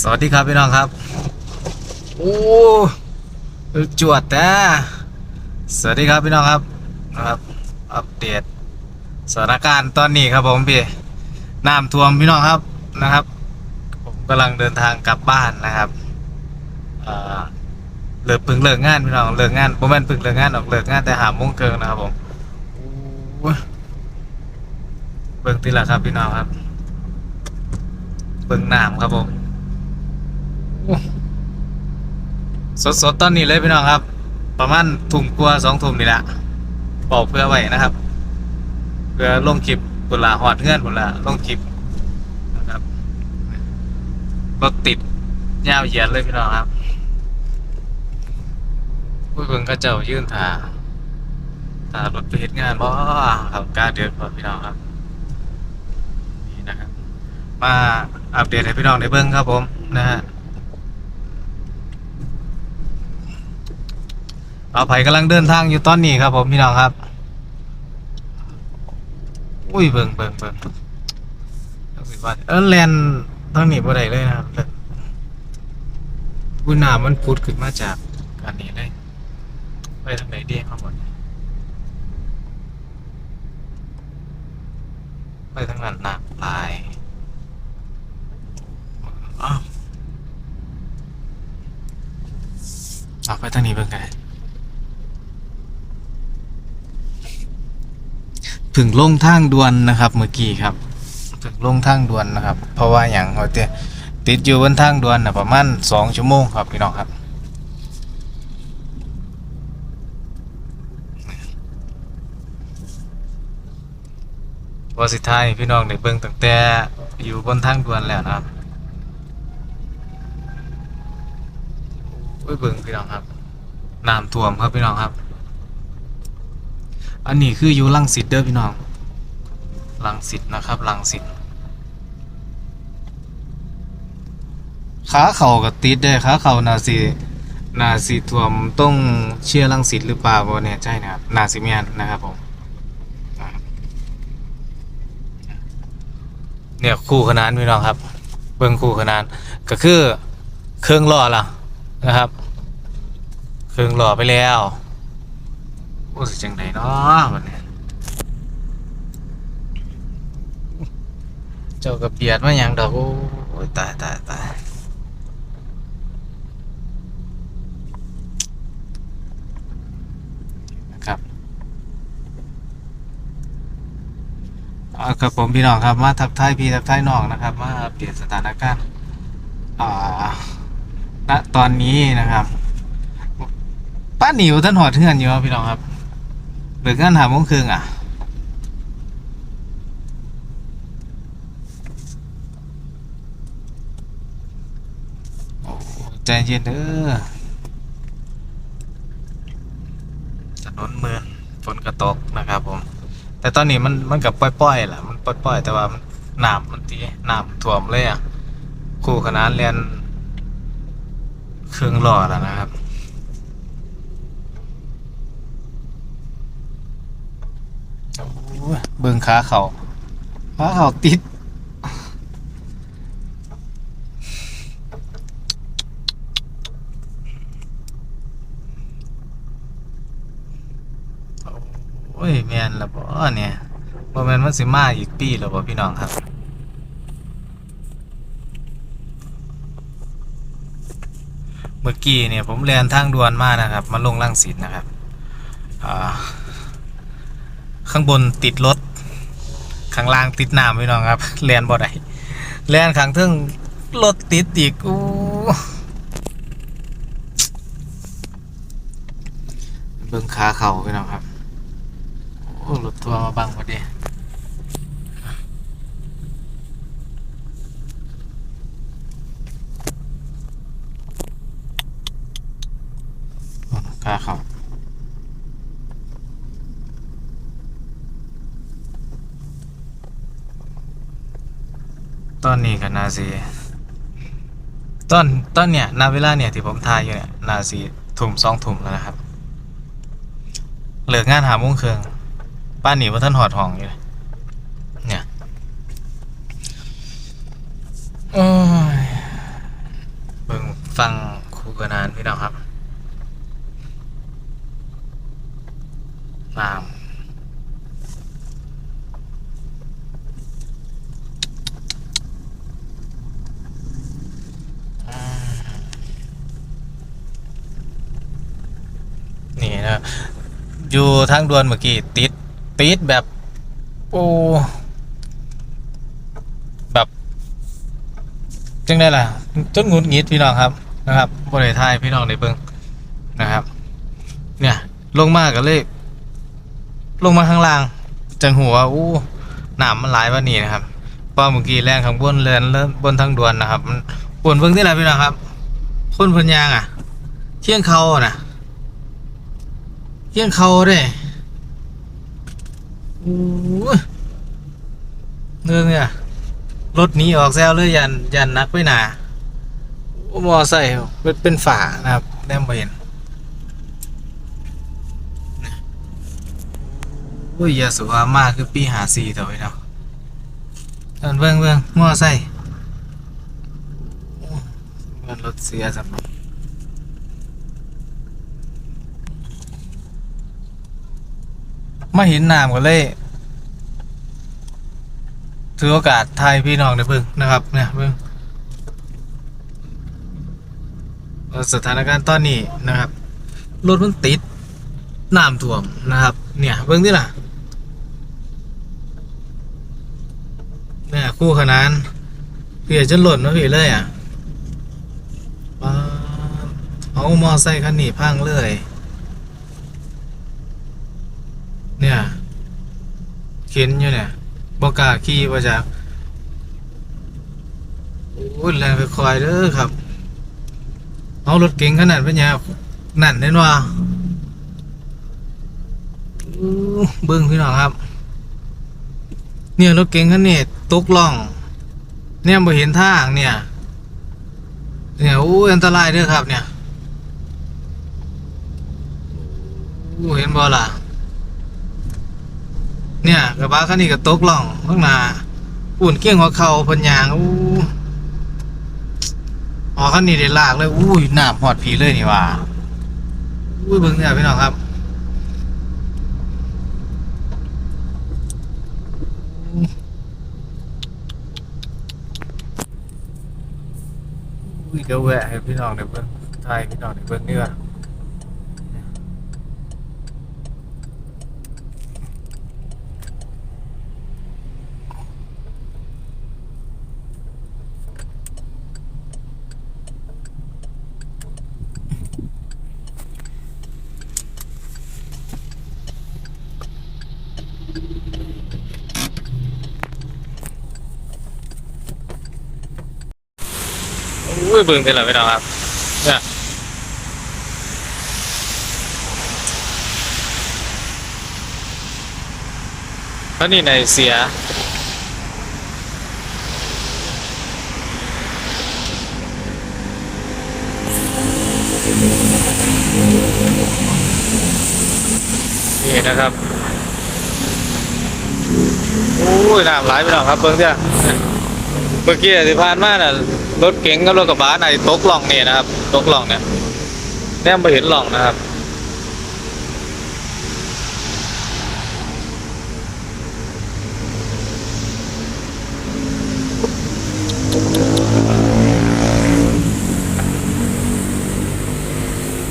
สวัสดีครับพี่น้องครับ โอ้จวดแต่สวัสดีครับพี่น้องครับนะครับอัปเดตสถานการณ์ตอนนี้ครับผมพี่น้ำท่วมพี่น้องครับนะครับ ผมกำลังเดินทางกลับบ้านนะครับอ่าเลิกพึ่งเลิกงานพี่น้องเลิกงานผมแม่นพึ่งเลิกงานออกเลิกงานแต่หาโมงเกินนะครับผมเบิ่งทีละครับพี่น้องครับ เบิ่งน้ำครับผม สดสดๆตอนนี้เลยพี่น้องครับ ประมาณทุ่มกว่าสองทุ่มนี่แหละบอกเพื่อไว้นะครับ เพื่อลงคลิปบุนละหอดเงื่อนบุนละลงคลิปนะครับรถติดยาวเหยียดเลยพี่น้องครับผู้เบิ่งก็เจ้ายื่นถาถารถไปเฮ็ดงานบ่ครับกล้าเดือดพอพี่น้องครับนี่นะครับ มาอัปเดตให้พี่น้องได้เบิ่งครับผมนะฮะ เอาไผ่กำลังเดินทางอยู่ตอนนี้ครับ ผมพี่น้องครับ อุ้ยเบิ่งเบิ่งเบิ่งจังสิว่าเออแลนทางนี้บ่ได้เลยนะครับบุนามันพุดขึ้นมาจากอันนี้เลยไปทางไหนดีครับหมดไปทางนั้นหนักลายอ้าวเอาไปทางนี้เบิ่งกัน ถึงลงทางด่วนนะครับ เมื่อกี้ครับ ถึงลงทางด่วนนะครับ เพราะว่าอย่างเขาเตติดอยู่บนทางด่วนนะประมาณสองชั่วโมงครับพี่น้องครับวอสิท้ายพี่น้องได้เบิ่งตั้งแต่อยู่บนทางด่วนแล้วนะครับโอ้ยเบิ่งพี่น้องครับน้ำท่วมครับพี่น้องครับ อันนี้คืออยู่ลังสิตเด้อพี่น้องลังสิตนะครับลังสิตขาเข่ากับติดได้ขาเข่านาสีนาสีท่วมต้องเชื่อลังสิตหรือเปล่าบ่แน่ใจนะครับนาสิเมียนนะครับผมเนี่ยคู่ขนานพี่น้องครับ เบิ่งคู่ขนานก็คือเครื่องล้อล่ะนะครับ เครื่องล้อไปแล้ว อ้สิจังไดเนาะวันนี้เจ้ากับเบียดมาหยังดอกโอ้ยตายตายตายนะครับเอาครับผมพี่น้องครับมาทักทายพี่ทักทายน้องนะครับ มาเปลี่ยนสถานการณ์อ่าณตอนนี้นะครับป้าหนิวท่านหอดเทือนอยู่ครับพี่น้องครับ เบิกงานหาโมงครึ่งอะโอ้ใจเย็นเด้อถนนเมืองฝนกระตกนะครับผม แต่ตอนนี้มันมันกับป้อยๆแหละมันป้อยๆ แต่ว่ามันน้ำมันตีหน้ำท่วมเลยอะคู่ขนานเรียนเครื่องรอแล้วนะครับ โอ้ย เบิ่งขาเขาขาเขาติด โอ้ยแมนละบ่เนี่ยบ่แมนมันสิมาอีกปีแล้วบ่พี่น้องครับเมื่อกี้เนี่ยผมเรียนทางด่วนมานะครับ มาลงลังสิตนะครับ อ่า ข้างบนติดรถข้างล่างติดน้ำพี่น้องครับแลนบ่ได้แลนข้างทึ่งรถติดอีกอู้เบิ่งขาเข่าพี่น้องครับ โอ้รถทัวร์มาบังพอดีขา อนนี้ก็นาซีตอนตอนเนี้ยนาเวลาเนี่ยที่ผมทายอยู่เนี่ยนาซีทุ่มสองทุ่มแล้วนะครับเหลืองานหาโมุ้งเครื่องป้านหนีว่าท่านหอดห้องอยู่เลยเนี่ยโอ้ อยู่ทางด่วนเมื่อกี้ติดติดแบบ โอ้แบบจังได้ล่ะจนงุดงิดพี่น้องครับนะครับบริทายพี่น้องในเบิงนะครับ เนี่ยลงมากก็เลย ลงมาข้างล่าง จังหัวอู้หนามมันหลายวันนี้นะครับพราะเมื่อกี้แรงข้างบนเรือนเริ่มบนทางด่วนนะครับมันปวนเบิ่งที่ไหนพี่น้องครับคนพันยางอะ เที่ยงเขาอะนะ เที่ยงเขาเด้โอ้ยเนื่องเนี่ยรถหนี้ออกแซวเลยยันยันนักไปหนา มอไซค์เป็นเป็นฝานะครับแนมบเห็นโอ้ยยาสุภามากคือปีหาซีต่อไปเนาะเอิ้นเบิ่งเบิ่งมอไซค์โอ้ยมันรถเสียสำหรับ มาเห็นน้ำก็เลยถือโอกาสไทยพี่น้องในเพิ่งนะครับเนี่ยเพิ่งเอ่อสถานการณ์ตอนนี้นะครับรถมันติดน้ำท่วมนะครับ เนี่ยเพิ่งที่ล่ะเนี่ยคู่ขนานเพียจนหล่นมาพี่เลยอะเอามอไซค์คันนี้พังเลย เนี่ยเข็นอยู่เนี่ยบอกล้าขี่ว่าจะโอ้ยแรงไปคอยเด้อครับเอารถเก๋งขนาดเป็นไงนั่นเน้นว่าเบิ้งพี่น้องครับ เนี่ยรถเก๋งคันนี้ตกล่อง เนี่ยบ่เห็นทางเนี่ย เนี่ยอู้อันตรายเด้อครับ เนี่ยอู้เห็นบ่ล่ะ เนี่ยกระบะคันนี้ก็ตกล่องข้างหน้าอุ่นเกี้ยงหัวเข่าพันยางอู้อ๋อคันนี้ได้ลากเลยอู้ยน้ำหอดผีเลยนี่ว่าอู้ยเบิ่งเนี่ยพี่น้องครับอุ้ยเดี๋ยวแวะให้พี่น้องเดี๋ยวเบิ่งถ่ายพี่น้องเดี๋ยวเบิ่งเนื้อ อุ้ยเบิ่งเป็นไรไม่ได้ครับเนี่ยแล้วนี่ในเสียนี่นะครับโอ้ยน้ำไหลไปแล้วครับเบิ่งเถอะเมื่อกี้ที่ผ่านมาน่ะ รถเก๋งกับรถกระบะไหนตกล่องนี่นะครับตกล่องเนี่ยแนมไปเห็นล่องนะครับ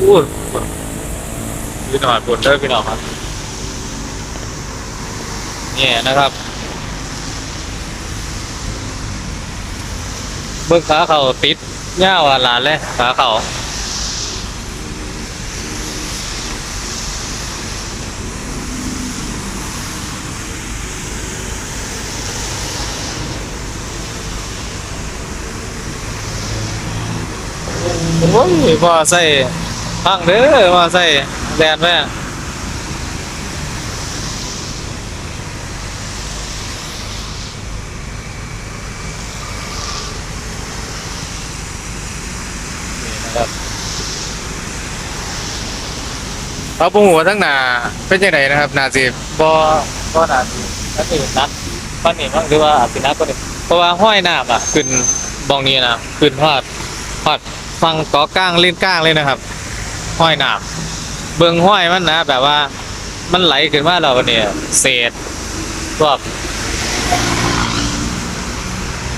อู้ยพี่หน่อยปวดเด้อพี่น้องครับเนี่ยนะครับ เบิ่งขาเขาติดเง่าอะหลานเลยขาเขาโอ้ยพอใส่พังเด้อพอใส่แดนแม่นี่นะครับ เอาปุงหัวทั้งหนาเป็นยังไงนะครับหนาสิบ่บ่หนาสินั่นเองนัดปั้นนี่มั้งหรือว่าอาจสินัดก็ได้เพราะว่าห้อยน้ำอะขึ้นบองนี้นะขึ้นพอดพอดฟังเกอก้างเล่นก้างเลยนะครับ ห้อยน้ำเบิ่งห้อยมันนะแบบว่ามันไหลขึ้นมาเราเนี่ยเศษพวก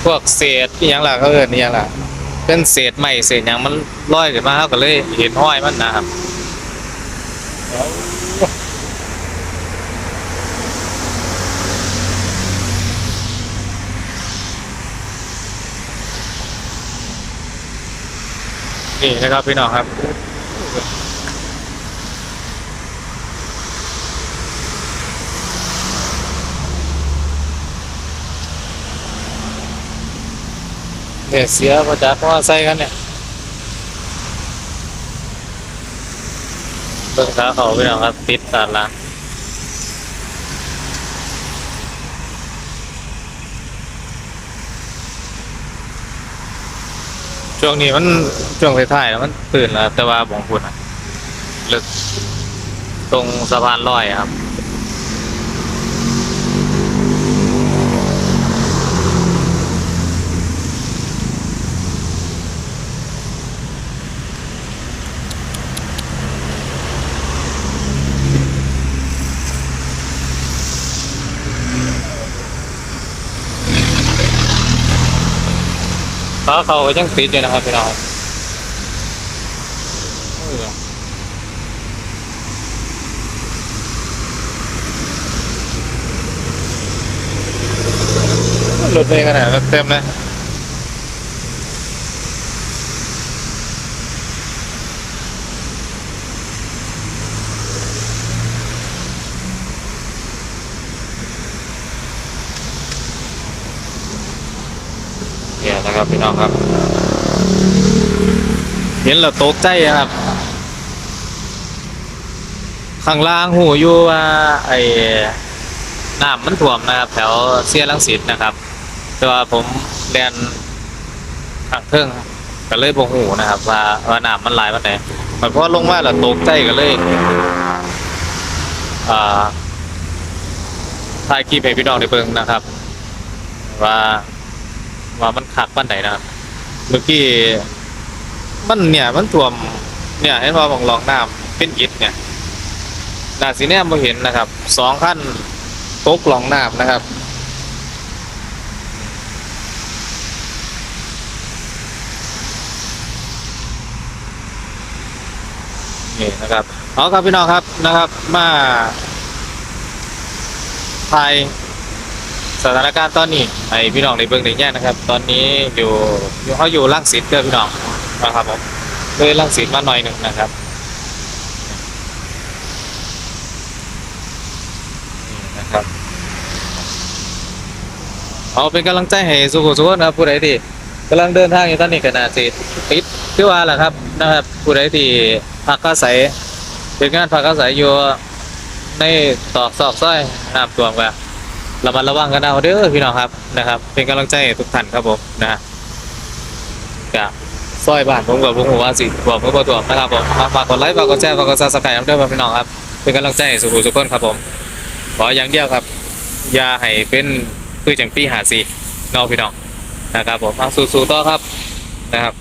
พวกเศษอหยังล่ะเขาเอิ้นอหยังล่ะเป็นเศษไม้เศษหยังมันลอยขึ้นมาเขาก็เลยเห็นห้อยมันนะครับ นี่นะครับพี่น้องครับ เนี่ยเสียประจากว่าใส่กันเนี่ย เพิ่งขาเขาพี่น้องครับติดสารละช่วงนี้มันช่วงท้ายๆแล้วมันตื่นแล้วแต่ว่าบองคุณอะลึกตรงสะพานลอยครับ ขาเขาก็ยังติดอยู่นะครับพี่น้องรถเมย์ขนาดเต็มเลยเนี่ยนะ ครับพี่น้องครับ เห็นแล้วตกใจครับ ข้างล่างหูอยู่ว่าไอ้น้ำมันท่วมนะครับ แถวเสียรังสิตนะครับ แต่ว่าผมเรียนข้างเครื่องก็เลยบ่หูนะครับ ว่าว่าน้ำมันไหลมาไหนมันพอลงมาแล้วตกใจก็เลยอ่าถ่ายคลิปให้พี่น้องได้เบิ่งนะครับ ว่า ว่ามันขักปันไหนนะครับ เมื่อกี้มันเนี่ยมันท่วมเนี่ยเห็นว่าของรองน้ำเป็นอิฐเนี่ยนาสีแนมบ่เห็นนะครับสองขั้นตกหลองน้ำนะครับนี่นะครับเอาครับพี่น้องครับนะครับ มาถ่าย สถานการณ์ตอนนี้ให้พี่น้องในเบื้องในแยกนะครับ ตอนนี้อยู่อยู่เขาอยู่ล่างสิทธิ์เด้อพี่น้องนะครับผมเลยล่างสิทธิ์มาหน่อยหนึ่งนะครับนี่นะครับเอาเป็นกำลังใจให้สุขสุขนะครับผู้ใดที่กำลังเดินทางอยู่ตอนนี้ก็น่าสิติดคือว่าแหละครับนะครับผู้ใดที่พักอาศัยเป็นงานพักอาศัยอยู่ในตอกซอกซอยน้ำท่วมกัน ระมัดระวังกันเอาเด้อพี่น้องครับนะครับ เป็นกำลังใจทุกท่านครับผมนะฮะกับซอยบ้านผมกับผมหัวาสิบอกเพื่อประตัวนะครับผมฝากกดไลค์ฝากกดแชร์ฝากกดซับสไครต์ด้วยพี่น้องครับ เป็นกำลังใจให้สุขุสุขคนครับผมขออย่างเดียวครับอย่าให้เป็นคือจังปีหาสีนอกพี่น้องนะครับผมเอาสู้ๆต่อครับนะครับ